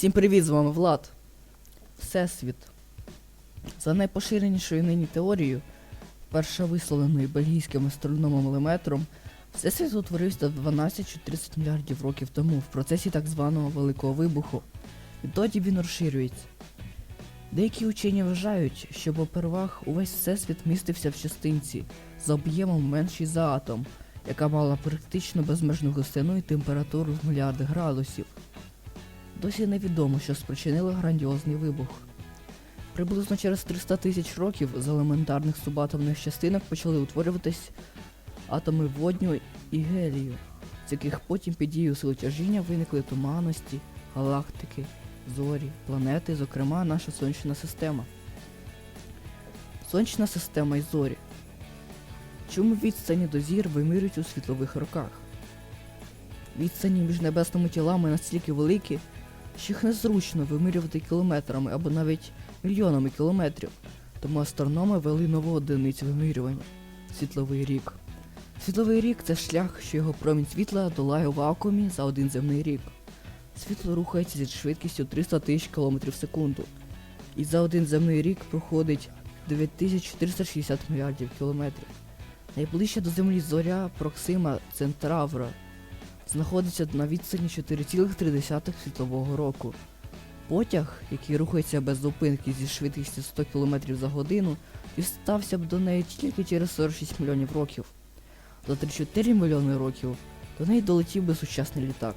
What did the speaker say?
Всім привіт, з вами Влад. Всесвіт. За найпоширенішою нині теорією, перша висловленою бельгійським астрономом Леметром, Всесвіт утворився 12-30 мільярдів років тому в процесі так званого Великого вибуху. Відтоді він розширюється. Деякі учені вважають, що попервах увесь всесвіт містився в частинці за об'ємом менший за атом, яка мала практично безмежну густину і температуру в мільярди градусів. Досі невідомо, що спричинило грандіозний вибух. Приблизно через 300 тисяч років з елементарних субатомних частинок почали утворюватись атоми водню і гелію, з яких потім під дією сили тяжіння виникли туманності, галактики, зорі, планети, зокрема наша сонячна система. Сонячна система і зорі. Чому відстані до зір вимірюють у світлових роках? Відстані між небесними тілами настільки великі, що їх незручно вимірювати кілометрами або навіть мільйонами кілометрів, тому астрономи ввели нову одиницю вимірювання світловий рік. Світловий рік це шлях, що його промінь світла долає у вакуумі за один земний рік. Світло рухається зі швидкістю 300 тисяч км в секунду, і за один земний рік проходить 9460 мільярдів кілометрів. Найближча до Землі зоря Проксима Центравра знаходиться на відстані 4,3 світлового року. Потяг, який рухається без зупинки зі швидкістю 100 км за годину, дістався б до неї тільки через 46 мільйонів років. За 3-4 мільйони років до неї долетів би сучасний літак.